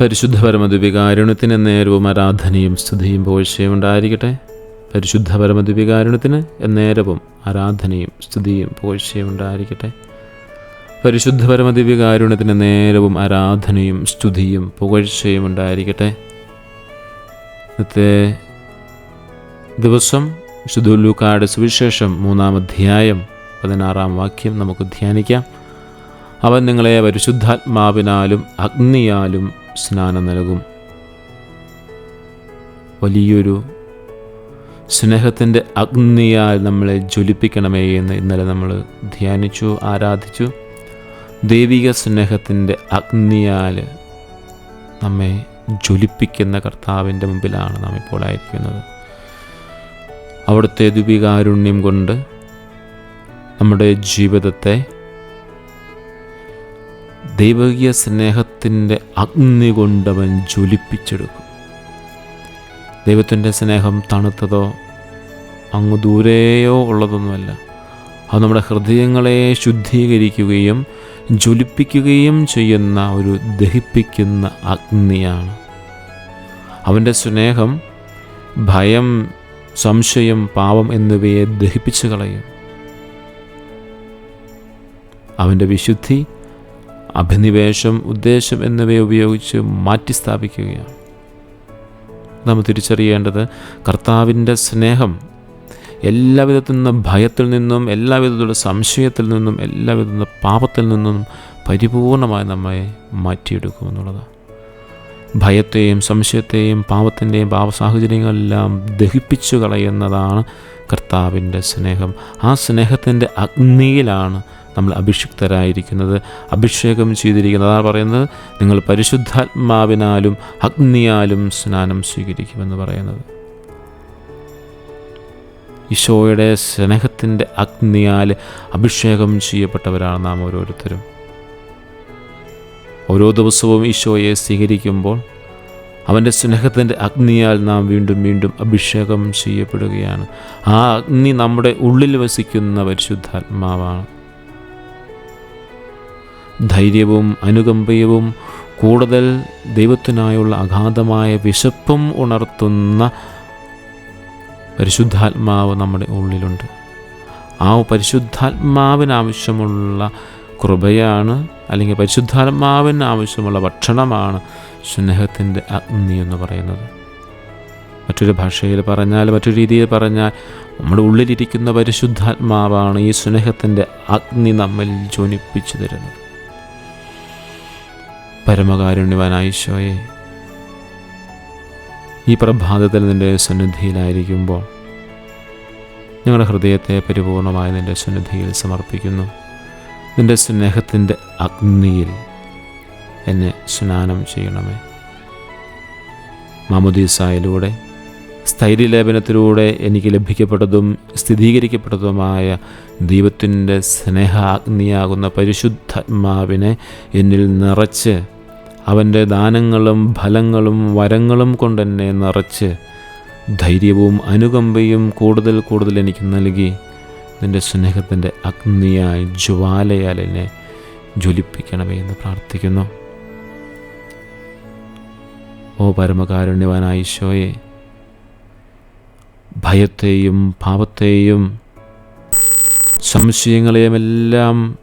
പരിശുദ്ധ പരമദിവികാരുണ്യത്തിന് നേരവും ആരാധനയും സ്തുതിയും പോഴ്ചയും ഉണ്ടായിരിക്കട്ടെ. പരിശുദ്ധ പരമദിവികാരുണ്യത്തിന് നേരവും ആരാധനയും സ്തുതിയും പോഴ്ചയും ഉണ്ടായിരിക്കട്ടെ. പരിശുദ്ധ പരമദിവികാരുണ്യത്തിന് നേരവും ആരാധനയും സ്തുതിയും പുകഴ്ചയും ഉണ്ടായിരിക്കട്ടെ. ഇന്നത്തെ ദിവസം ശുദ്ധുല്ലൂക്കാട് സുവിശേഷം മൂന്നാം അധ്യായം പതിനാറാം വാക്യം നമുക്ക് ധ്യാനിക്കാം. അവൻ നിങ്ങളെ പരിശുദ്ധാത്മാവിനാലും അഗ്നിയാലും സ്നാനം നൽകും. വലിയൊരു സ്നേഹത്തിന്റെ അഗ്നിയാൽ നമ്മളെ ജ്വലിപ്പിക്കണമേ എന്ന് ഇന്നലെ നമ്മൾ ധ്യാനിച്ചു ആരാധിച്ചു. ദൈവിക സ്നേഹത്തിന്റെ അഗ്നിയാൽ നമ്മെ ജ്വലിപ്പിക്കുന്ന കർത്താവിന്റെ മുമ്പിലാണ് നാം ഇപ്പോൾ ആയിരിക്കുന്നത്. അവിടുത്തെ ദുപികാരുണ്യം കൊണ്ട് നമ്മുടെ ജീവിതത്തെ ദൈവിക സ്നേഹത്തിന്റെ അഗ്നി കൊണ്ടവൻ ജ്വലിപ്പിച്ചെടുക്കും. ദൈവത്തിന്റെ സ്നേഹം തണുത്തതോ അങ്ങ് ദൂരെയോ ഉള്ളതൊന്നുമല്ല. അത് നമ്മുടെ ഹൃദയങ്ങളെ ശുദ്ധീകരിക്കുകയും ജ്വലിപ്പിക്കുകയും ചെയ്യുന്ന ഒരു ദഹിപ്പിക്കുന്ന അഗ്നിയാണ്. അവന്റെ സ്നേഹം ഭയം സംശയം പാപം എന്നിവയെ ദഹിപ്പിച്ചു കളയും. അവന്റെ വിശുദ്ധി അഭിനിവേശം ഉദ്ദേശം എന്നിവയെ ഉപയോഗിച്ച് മാറ്റിസ്ഥാപിക്കുകയാണ്. നാം തിരിച്ചറിയേണ്ടത് കർത്താവിന്റെ സ്നേഹം എല്ലാവിധത്തിൽ നിന്നും ഭയത്തിൽ നിന്നും എല്ലാവിധത്തിലുള്ള സംശയത്തിൽ നിന്നും എല്ലാവിധ പാപത്തിൽ നിന്നും പരിപൂർണമായി നമ്മെ മാറ്റിയെടുക്കുമെന്നുള്ളതാണ് ഭയത്തെയും സംശയത്തെയും പാപത്തിന്റെയും പാപ സാഹചര്യങ്ങളെല്ലാം ദഹിപ്പിച്ചു കളയുന്നതാണ് കർത്താവിന്റെ സ്നേഹം. ആ സ്നേഹത്തിന്റെ അഗ്നിയിലാണ് നമ്മൾ അഭിഷിക്തരായിരിക്കുന്നത് അഭിഷേകം ചെയ്തിരിക്കുന്നത്. അതാണ് പറയുന്നത് നിങ്ങൾ പരിശുദ്ധാത്മാവിനാലും അഗ്നിയാലും സ്നാനം സ്വീകരിക്കുമെന്ന് പറയുന്നത്. ഈശോയുടെ സ്നേഹത്തിന്റെ അഗ്നിയാൽ അഭിഷേകം ചെയ്യപ്പെട്ടവരാണ് നാം ഓരോരുത്തരും. ഓരോ ദിവസവും ഈശോയെ സ്വീകരിക്കുമ്പോൾ അവന്റെ സ്നേഹത്തിന്റെ അഗ്നിയാൽ നാം വീണ്ടും വീണ്ടും അഭിഷേകം ചെയ്യപ്പെടുകയാണ്. ആ അഗ്നി നമ്മുടെ ഉള്ളിൽ വസിക്കുന്ന പരിശുദ്ധാത്മാവാണ്. ധൈര്യവും അനുകമ്പയവും കൂടുതൽ ദൈവത്തിനായുള്ള അഗാധമായ വിശപ്പും ഉണർത്തുന്ന പരിശുദ്ധാത്മാവ് നമ്മുടെ ഉള്ളിലുണ്ട്. ആ പരിശുദ്ധാത്മാവിനാവശ്യമുള്ള കൃപയാണ് അല്ലെങ്കിൽ പരിശുദ്ധാത്മാവിന് ആവശ്യമുള്ള ഭക്ഷണമാണ് സ്നേഹത്തിന്റെ അഗ്നി എന്ന് പറയുന്നത്. മറ്റൊരു ഭാഷയിൽ പറഞ്ഞാൽ മറ്റൊരു രീതിയിൽ പറഞ്ഞാൽ നമ്മുടെ ഉള്ളിലിരിക്കുന്ന പരിശുദ്ധാത്മാവാണ് ഈ സ്നേഹത്തിന്റെ അഗ്നി നമ്മിൽ ജ്വനിപ്പിച്ചു തരുന്നത്. പരമകാരുണ്യവാനായ ഈശോയെ ഈ പ്രഭാതത്തിൽ നിന്റെ സന്നിധിയിലായിരിക്കുമ്പോൾ ഞങ്ങളുടെ ഹൃദയത്തെ പരിപൂർണമായി നിന്റെ സന്നിധിയിൽ സമർപ്പിക്കുന്നു. നിന്റെ സ്നേഹത്തിന്റെ അഗ്നിയിൽ എന്നെ സ്നാനം ചെയ്യണമേ. മാമുദീസായിലൂടെ സ്ഥൈര്യലേപനത്തിലൂടെ എനിക്ക് ലഭിക്കപ്പെട്ടതും സ്ഥിരീകരിക്കപ്പെട്ടതുമായ ദൈവത്തിന്റെ സ്നേഹാഗ്നിയാകുന്ന പരിശുദ്ധാത്മാവിനെ എന്നിൽ നിറച്ച് അവന്റെ ദാനങ്ങളും ഫലങ്ങളും വരങ്ങളും കൊണ്ടെന്നെ നിറച്ച് ധൈര്യവും അനുകമ്പയും കൂടുതൽ കൂടുതൽ എനിക്ക് നൽകി. നിന്റെ സ്നേഹത്തിന്റെ അഗ്നിയായി ജ്വാലയാൽ എന്നെ ജ്വലിപ്പിക്കണമേ എന്ന് പ്രാർത്ഥിക്കുന്നു. ഓ പരമകാരുണ്യവാനായ ഈശോയെ ഭയത്തെയും പാപത്തെയും സംശയങ്ങളെയുമെല്ലാം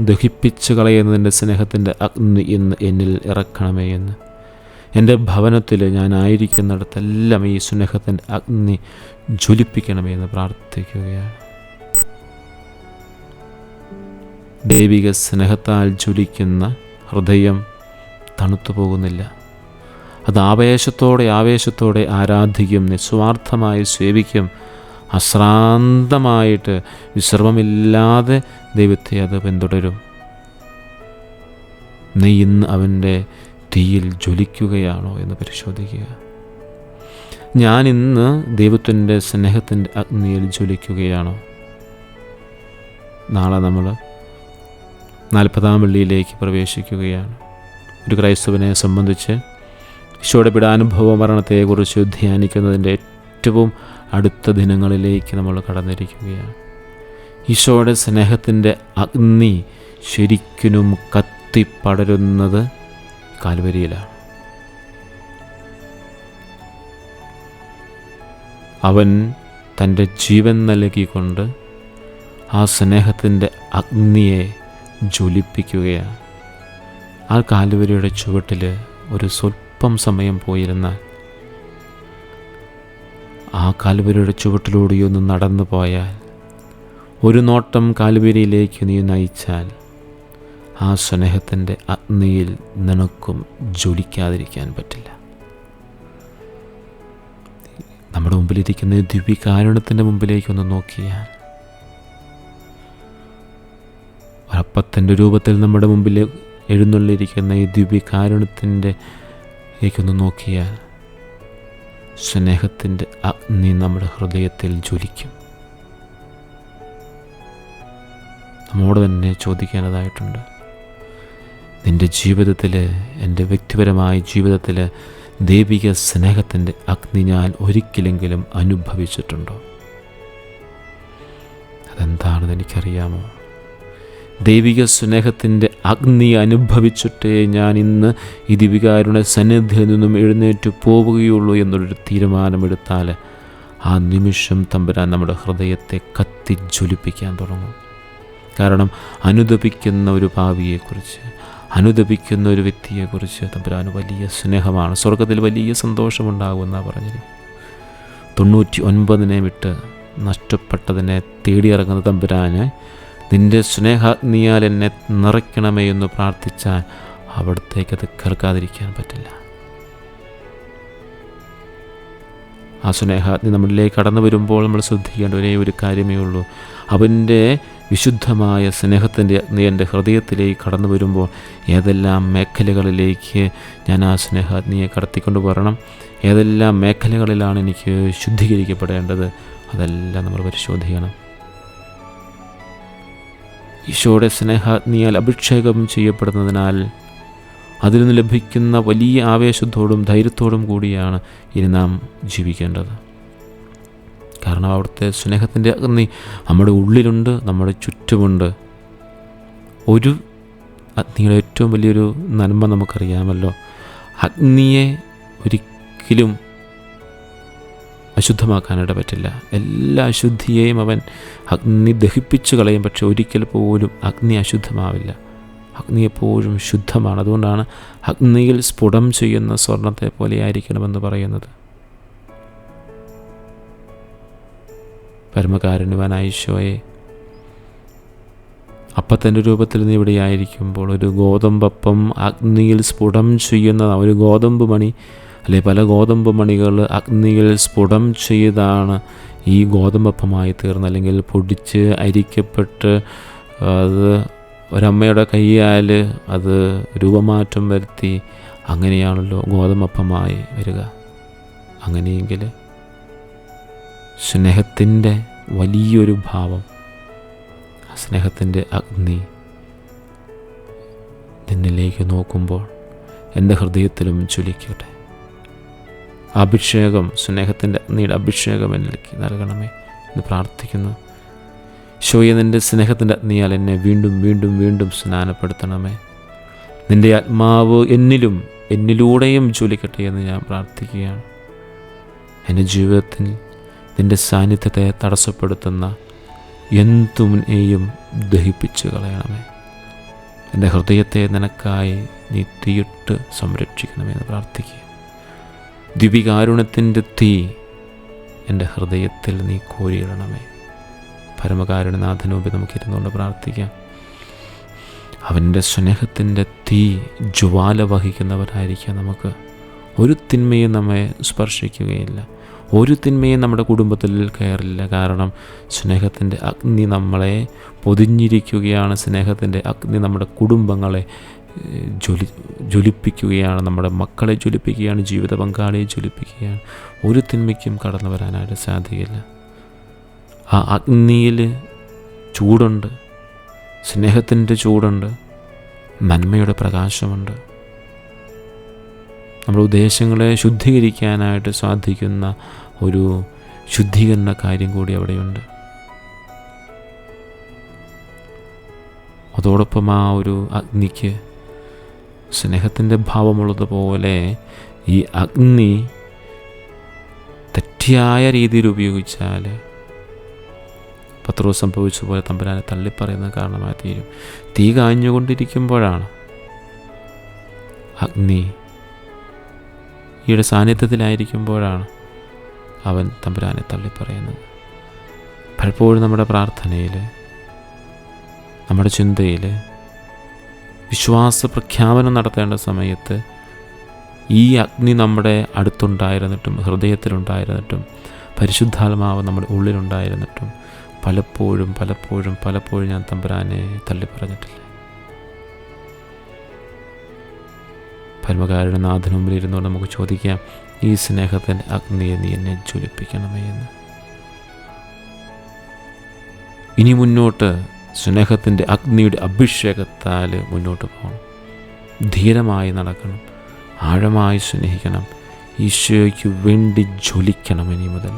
ദഹിപ്പിച്ച് കളയുന്നതിന്റെ സ്നേഹത്തിന്റെ അഗ്നി ഇന്ന് എന്നിൽ ഇറക്കണമേ എന്ന്. എന്റെ ഭവനത്തിൽ ഞാനായിരിക്കുന്നിടത്തെല്ലാം ഈ സ്നേഹത്തിന്റെ അഗ്നി ജ്വലിപ്പിക്കണമേ എന്ന് പ്രാർത്ഥിക്കുകയാണ്. ദൈവിക സ്നേഹത്താൽ ജ്വലിക്കുന്ന ഹൃദയം തണുത്തു പോകുന്നില്ല. അത് ആവേശത്തോടെ ആവേശത്തോടെ ആരാധിക്കും നിസ്വാർത്ഥമായി സേവിക്കും അശ്രാന്തമായിട്ട് വിശ്രമമില്ലാതെ ദൈവത്തെ അത് പിന്തുടരും. നീ ഇന്ന് അവന്റെ തീയിൽ ജ്വലിക്കുകയാണോ എന്ന് പരിശോധിക്കുക. ഞാൻ ഇന്ന് ദൈവത്തിന്റെ സ്നേഹത്തിന്റെ അഗ്നിയിൽ ജ്വലിക്കുകയാണോ. നാളെ നമ്മൾ നാൽപ്പതാം വെള്ളിയിലേക്ക് പ്രവേശിക്കുകയാണ്. ഒരു ക്രൈസ്തവനെ സംബന്ധിച്ച് ഈശോയുടെ പിടാനുഭവ മരണത്തെക്കുറിച്ച് ധ്യാനിക്കുന്നതിന്റെ ഏറ്റവും അടുത്ത ദിനങ്ങളിലേക്ക് നമ്മൾ കടന്നിരിക്കുകയാണ്. ഈശോയുടെ സ്നേഹത്തിന്റെ അഗ്നി ശരിക്കും കത്തിപ്പടരുന്നത് കാൽവരിയിലാണ്. അവൻ തന്റെ ജീവൻ നൽകിക്കൊണ്ട് ആ സ്നേഹത്തിന്റെ അഗ്നിയെ ജ്വലിപ്പിക്കുകയാണ്. ആ കാലുവരിയുടെ ചുവട്ടിൽ ഒരു സ്വല്പം സമയം പോയിരുന്നാൽ ആ കാൽവരിയുടെ ചുവട്ടിലൂടെയൊന്ന് നടന്നു പോയാൽ ഒരു നോട്ടം കാൽവരിയിലേക്ക് നീ നയിച്ചാൽ ആ സ്നേഹത്തിന്റെ അഗ്നിയിൽ നിനക്കും ജ്വലിക്കാതിരിക്കാൻ പറ്റില്ല. നമ്മുടെ മുമ്പിലിരിക്കുന്ന ദിവ്യകാരുണ്യത്തിന്റെ മുമ്പിലേക്കൊന്ന് നോക്കിയാൽ അപ്പത്തിന്റെ രൂപത്തിൽ നമ്മുടെ മുമ്പിൽ എഴുന്നള്ളിയിരിക്കുന്ന ഈ ദിവ്യകാരുണ്യത്തിന്റെ േക്കൊന്ന് നോക്കിയാൽ സ്നേഹത്തിന്റെ അഗ്നി നമ്മുടെ ഹൃദയത്തിൽ ജ്വലിക്കും. നമ്മോട് തന്നെ ചോദിക്കേണ്ടതായിട്ടുണ്ട്. നിന്റെ ജീവിതത്തിൽ എന്റെ വ്യക്തിപരമായ ജീവിതത്തിൽ ദൈവിക സ്നേഹത്തിന്റെ അഗ്നി ഞാൻ ഒരിക്കലെങ്കിലും അനുഭവിച്ചിട്ടുണ്ടോ? അതെന്താണെന്ന് എനിക്കറിയാമോ? ദൈവിക സ്നേഹത്തിന്റെ അഗ്നി അനുഭവിച്ചിട്ടേ ഞാൻ ഇന്ന് ഈ ദിവികാരുടെ സന്നിധിയിൽ നിന്നും എഴുന്നേറ്റ് പോവുകയുള്ളൂ എന്നൊരു തീരുമാനമെടുത്താൽ ആ നിമിഷം തമ്പുരാൻ നമ്മുടെ ഹൃദയത്തെ കത്തി ജ്വലിപ്പിക്കാൻ തുടങ്ങും. കാരണം അനുദപിക്കുന്ന ഒരു ഭാവിയെക്കുറിച്ച് അനുദപിക്കുന്ന ഒരു വ്യക്തിയെക്കുറിച്ച് തമ്പുരാന് വലിയ സ്നേഹമാണ്. സ്വർഗത്തിൽ വലിയ സന്തോഷമുണ്ടാകുമെന്നാണ് പറഞ്ഞത്. തൊണ്ണൂറ്റി ഒൻപതിനെ വിട്ട് നഷ്ടപ്പെട്ടതിനെ തേടിയിറങ്ങുന്ന തമ്പുരാന് നിന്റെ സ്നേഹാഗ്നിയാൽ എന്നെ നിറയ്ക്കണമേ എന്ന് പ്രാർത്ഥിച്ചാൽ അവിടത്തേക്ക് അത് കേൾക്കാതിരിക്കാൻ പറ്റില്ല. ആ സ്നേഹാഗ്നി നമ്മളിലേക്ക് കടന്നു വരുമ്പോൾ നമ്മൾ ശ്രദ്ധിക്കേണ്ട ഒരേ ഒരു കാര്യമേ ഉള്ളൂ. അവന്റെ വിശുദ്ധമായ സ്നേഹത്തിന്റെ അഗ്നി എന്റെ ഹൃദയത്തിലേക്ക് കടന്നു വരുമ്പോൾ ഏതെല്ലാം മേഖലകളിലേക്ക് ഞാൻ ആ സ്നേഹാഗ്നിയെ കടത്തിക്കൊണ്ട് വരണം? ഏതെല്ലാം മേഖലകളിലാണ് എനിക്ക് ശുദ്ധീകരിക്കപ്പെടേണ്ടത്? അതെല്ലാം നമ്മൾ പരിശോധിക്കണം. ഈശോയുടെ സ്നേഹാഗ്നിയാൽ അഭിഷേകം ചെയ്യപ്പെടുന്നതിനാൽ അതിൽ നിന്ന് ലഭിക്കുന്ന വലിയ ആവേശത്തോടും ധൈര്യത്തോടും കൂടിയാണ് ഇനി നാം ജീവിക്കേണ്ടത്. കാരണം അവിടുത്തെ സ്നേഹത്തിന്റെ അഗ്നി നമ്മുടെ ഉള്ളിലുണ്ട് നമ്മുടെ ചുറ്റുമുണ്ട്. ഒരു അഗ്നിയുടെ ഏറ്റവും വലിയൊരു നന്മ നമുക്കറിയാമല്ലോ. അഗ്നിയെ ഒരിക്കലും അശുദ്ധമാക്കാനായിട്ട് പറ്റില്ല. എല്ലാ അശുദ്ധിയെയും അവൻ അഗ്നി ദഹിപ്പിച്ചു കളയും. പക്ഷെ ഒരിക്കൽ പോലും അഗ്നി അശുദ്ധമാവില്ല. അഗ്നി എപ്പോഴും ശുദ്ധമാണ്. അതുകൊണ്ടാണ് അഗ്നിയിൽ സ്ഫുടം ചെയ്യുന്ന സ്വർണത്തെ പോലെ ആയിരിക്കണമെന്ന് പറയുന്നത്. പരമകാരുണ്യവാനായിശോയെ അപ്പത്തിന്റെ രൂപത്തിൽ നീ ഇവിടെ ആയിരിക്കുമ്പോൾ ഒരു ഗോതമ്പപ്പം അഗ്നിയിൽ സ്ഫുടം ചെയ്യുന്ന ഒരു ഗോതമ്പ് മണി അല്ലെ പല ഗോതമ്പ് മണികൾ അഗ്നിയിൽ സ്ഫുടം ചെയ്താണ് ഈ ഗോതമ്പപ്പമായി തീർന്ന് അല്ലെങ്കിൽ പൊടിച്ച് അരിക്കപ്പെട്ട് അത് ഒരമ്മയുടെ കയ്യാൽ അത് രൂപമാറ്റം വരുത്തി അങ്ങനെയാണല്ലോ ഗോതമ്പപ്പമായി വരിക. അങ്ങനെയെങ്കിൽ സ്നേഹത്തിന്റെ വലിയൊരു ഭാവം സ്നേഹത്തിന്റെ അഗ്നി നിന്നിലേക്ക് നോക്കുമ്പോൾ എന്റെ ഹൃദയത്തിലും ജ്വലിക്കട്ടെ. അഭിഷേകം സ്നേഹത്തിന്റെ അഗ്നിയുടെ അഭിഷേകം എന്നിലേക്ക് നൽകണമേ എന്ന് പ്രാർത്ഥിക്കുന്നു. ശോയെ നിന്റെ സ്നേഹത്തിന്റെ അഗ്നിയാൽ എന്നെ വീണ്ടും വീണ്ടും വീണ്ടും സ്നാനപ്പെടുത്തണമേ. നിന്റെ ആത്മാവ് എന്നിലും എന്നിലൂടെയും ജോലിക്കട്ടെ എന്ന് ഞാൻ പ്രാർത്ഥിക്കുകയാണ്. എന്റെ ജീവിതത്തിൽ നിന്റെ സാന്നിധ്യത്തെ തടസ്സപ്പെടുത്തുന്ന എന്തുമിനെയും ദഹിപ്പിച്ച് കളയണമേ. എന്റെ ഹൃദയത്തെ നിനക്കായി നീ തീയിട്ട് സംരക്ഷിക്കണമെന്ന് പ്രാർത്ഥിക്കുക ദിവികാരുണ്യത്തിന്റെ തീ എന്റെ ഹൃദയത്തിൽ നീ കോരിയിടണമേ. പരമകാരുണനാഥനോപി നമുക്ക് ഇരുന്നുകൊണ്ട് പ്രാർത്ഥിക്കാം. അവന്റെ സ്നേഹത്തിന്റെ തീ ജ്വാല വഹിക്കുന്നവരായിരിക്കാം നമുക്ക്. ഒരു തിന്മയും നമ്മെ സ്പർശിക്കുകയില്ല. ഒരു തിന്മയും നമ്മുടെ കുടുംബത്തിൽ കയറില്ല. കാരണം സ്നേഹത്തിന്റെ അഗ്നി നമ്മളെ പൊതിഞ്ഞിരിക്കുകയാണ്. സ്നേഹത്തിന്റെ അഗ്നി നമ്മുടെ കുടുംബങ്ങളെ ജ്വലി ജ്വലിപ്പിക്കുകയാണ് നമ്മുടെ മക്കളെ ജ്വലിപ്പിക്കുകയാണ് ജീവിത പങ്കാളിയെ ജ്വലിപ്പിക്കുകയാണ്. ഒരു തിന്മയ്ക്കും കടന്നു വരാനായിട്ട് സാധിക്കില്ല ആ അഗ്നിയിൽ ചൂടുണ്ട് സ്നേഹത്തിന്റെ ചൂടുണ്ട് നന്മയുടെ പ്രകാശമുണ്ട്. നമ്മുടെ ഉദ്ദേശങ്ങളെ ശുദ്ധീകരിക്കാനായിട്ട് സാധിക്കുന്ന ഒരു ശുദ്ധീകരണ കാര്യം കൂടി അവിടെയുണ്ട്. അതോടൊപ്പം ആ ഒരു അഗ്നിക്ക് സ്നേഹത്തിന്റെ ഭാവമുള്ളതുപോലെ ഈ അഗ്നി തെറ്റായ തെറ്റിയായ രീതിയിൽ ഉപയോഗിച്ചാൽ പത്രവും സംഭവിച്ച പോലെ തമ്പുരാനെ തള്ളിപ്പറയുന്ന കാരണമായി തീരും. തീ കാഞ്ഞുകൊണ്ടിരിക്കുമ്പോഴാണ് അഗ്നി ഈയുടെ സാന്നിധ്യത്തിലായിരിക്കുമ്പോഴാണ് അവൻ തമ്പുരാനെ തള്ളിപ്പറയുന്നത്. പലപ്പോഴും നമ്മുടെ പ്രാർത്ഥനയിൽ നമ്മുടെ ചിന്തയിൽ വിശ്വാസ പ്രഖ്യാപനം നടത്തേണ്ട സമയത്ത് ഈ അഗ്നി നമ്മുടെ അടുത്തുണ്ടായിരുന്നിട്ടും ഹൃദയത്തിലുണ്ടായിരുന്നിട്ടും പരിശുദ്ധാത്മാവ് നമ്മുടെ ഉള്ളിലുണ്ടായിരുന്നിട്ടും പലപ്പോഴും പലപ്പോഴും പലപ്പോഴും ഞാൻ തമ്പുരാനെ തള്ളിപ്പറഞ്ഞിട്ടില്ല. പരമകാരുടെ നാഥന് മുമ്പിൽ ഇരുന്നുകൊണ്ട് നമുക്ക് ചോദിക്കാം ഈ സ്നേഹത്തിന്റെ അഗ്നിയെ നീ എന്നെ ജ്വലിപ്പിക്കണമേ എന്ന്? ഇനി മുന്നോട്ട് സ്നേഹത്തിന്റെ അഗ്നിയുടെ അഭിഷേകത്താൽ മുന്നോട്ട് പോകണം. ധീരമായി നടക്കണം. ആഴമായി സ്നേഹിക്കണം. ഈശോയ്ക്ക് വേണ്ടി ജ്വലിക്കണം ഇനി മുതൽ.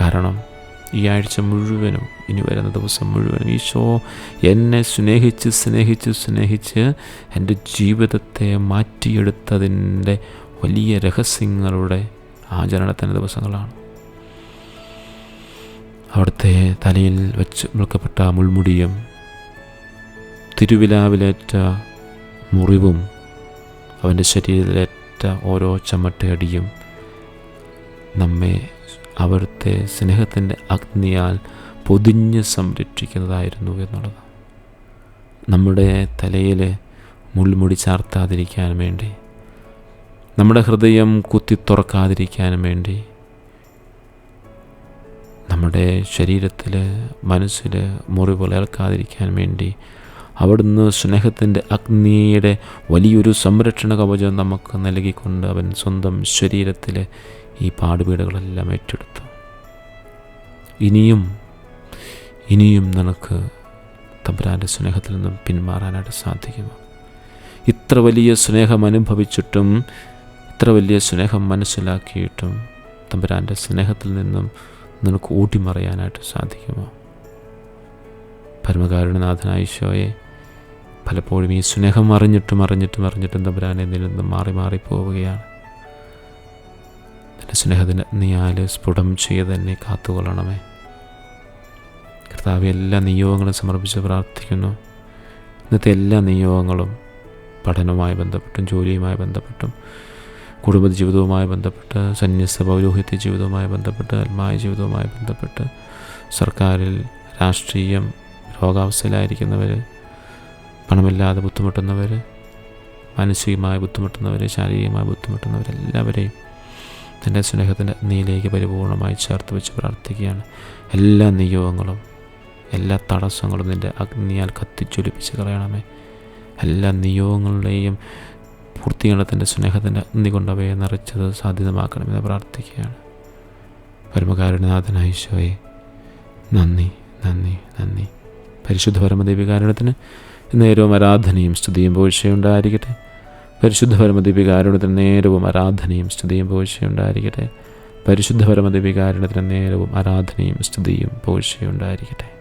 കാരണം ഈ ആഴ്ച മുഴുവനും ഇനി വരുന്ന ദിവസം മുഴുവനും ഈശോ എന്നെ സ്നേഹിച്ച് സ്നേഹിച്ച് സ്നേഹിച്ച് എന്റെ ജീവിതത്തെ മാറ്റിയെടുത്തതിന്റെ വലിയ രഹസ്യങ്ങളുടെ ആചരണത്തിന്റെ ദിവസങ്ങളാണ്. അവിടുത്തെ തലയിൽ വെച്ച് വിളക്കപ്പെട്ട മുൾമുടിയും തിരുവിലാവിലേറ്റ മുറിവും അവന്റെ ശരീരത്തിലേറ്റ ഓരോ ചമ്മട്ടയടിയും നമ്മെ അവിടുത്തെ സ്നേഹത്തിന്റെ അഗ്നിയാൽ പൊതിഞ്ഞ് സംരക്ഷിക്കുന്നതായിരുന്നു എന്നുള്ളത്. നമ്മുടെ തലയിൽ മുൾമുടി ചാർത്താതിരിക്കാൻ വേണ്ടി നമ്മുടെ ഹൃദയം കുത്തി തുറക്കാതിരിക്കാനും വേണ്ടി നമ്മുടെ ശരീരത്തിൽ മനസ്സിൽ മുറിവുകൾ ഏൽക്കാതിരിക്കാൻ വേണ്ടി അവിടുന്ന് സ്നേഹത്തിന്റെ അഗ്നിയുടെ വലിയൊരു സംരക്ഷണ കവചം നമുക്ക് നൽകിക്കൊണ്ട് അവൻ സ്വന്തം ശരീരത്തിൽ ഈ പാടുപീടുകളെല്ലാം ഏറ്റെടുത്തു. ഇനിയും ഇനിയും നിനക്ക് തമ്പുരാന്റെ സ്നേഹത്തിൽ നിന്നും പിന്മാറാനായിട്ട് സാധിക്കുമോ? ഇത്ര വലിയ സ്നേഹം അനുഭവിച്ചിട്ടും ഇത്ര വലിയ സ്നേഹം മനസ്സിലാക്കിയിട്ടും തമ്പുരാന്റെ സ്നേഹത്തിൽ നിന്നും നിനക്ക് ഊട്ടിമറിയാനായിട്ട് സാധിക്കുമോ? പരമകാരുണനാഥനായ ഈശോയെ പലപ്പോഴും ഈ സ്നേഹം അറിഞ്ഞിട്ടും അറിഞ്ഞിട്ടും അറിഞ്ഞിട്ടും തമ്പുരാനെ നിന്നും മാറി മാറി പോവുകയാണ്. എന്റെ സ്നേഹത്തിന് നീയാൽ സ്ഫുടം ചെയ്ത് എന്നെ കാത്തുകൊള്ളണമേ? കർത്താവ് എല്ലാ നിയോഗങ്ങളും സമർപ്പിച്ച് പ്രാർത്ഥിക്കുന്നു. ഇന്നത്തെ എല്ലാ നിയോഗങ്ങളും പഠനവുമായി ബന്ധപ്പെട്ടും ജോലിയുമായി ബന്ധപ്പെട്ടും കുടുംബ ജീവിതവുമായി ബന്ധപ്പെട്ട് സന്യസ്ത പൗരോഹിത്യ ജീവിതവുമായി ബന്ധപ്പെട്ട് ആത്മായ ജീവിതവുമായി ബന്ധപ്പെട്ട് സർക്കാരിൽ രാഷ്ട്രീയം രോഗാവസ്ഥയിലായിരിക്കുന്നവർ പണമില്ലാതെ ബുദ്ധിമുട്ടുന്നവർ മാനസികമായി ബുദ്ധിമുട്ടുന്നവർ ശാരീരികമായി ബുദ്ധിമുട്ടുന്നവരെല്ലാവരെയും തന്റെ സ്നേഹത്തിന്റെ നീയിലേക്ക് പരിപൂർണമായി ചേർത്ത് വെച്ച് പ്രാർത്ഥിക്കുകയാണ്. എല്ലാ നിയോഗങ്ങളും എല്ലാ തടസ്സങ്ങളും നിന്റെ അഗ്നിയാൽ കത്തിച്ചൊലിപ്പിച്ച് കളയണമേ. എല്ലാ നിയോഗങ്ങളുടെയും പൂർത്തീകരണത്തിന്റെ സ്നേഹത്തിന്റെ അഗ്നി കൊണ്ടവയെ നിറച്ചത് സാധ്യതമാക്കണമെന്ന് പ്രാർത്ഥിക്കുകയാണ്. പരമകാരുണനാഥനായ ഈശോയെ നന്ദി നന്ദി നന്ദി. പരിശുദ്ധ പരമദേവികാരുണത്തിന് നേരവും ആരാധനയും സ്തുതിയും പോഴ്ചയുണ്ടായിരിക്കട്ടെ. പരിശുദ്ധ പരമദേവികാരുണത്തിന് നേരവും ആരാധനയും സ്തുതിയും പോഴ്ചയുണ്ടായിരിക്കട്ടെ. പരിശുദ്ധ പരമദേവികാരുണത്തിന് നേരവും ആരാധനയും സ്തുതിയും പോഴ്ചയുണ്ടായിരിക്കട്ടെ.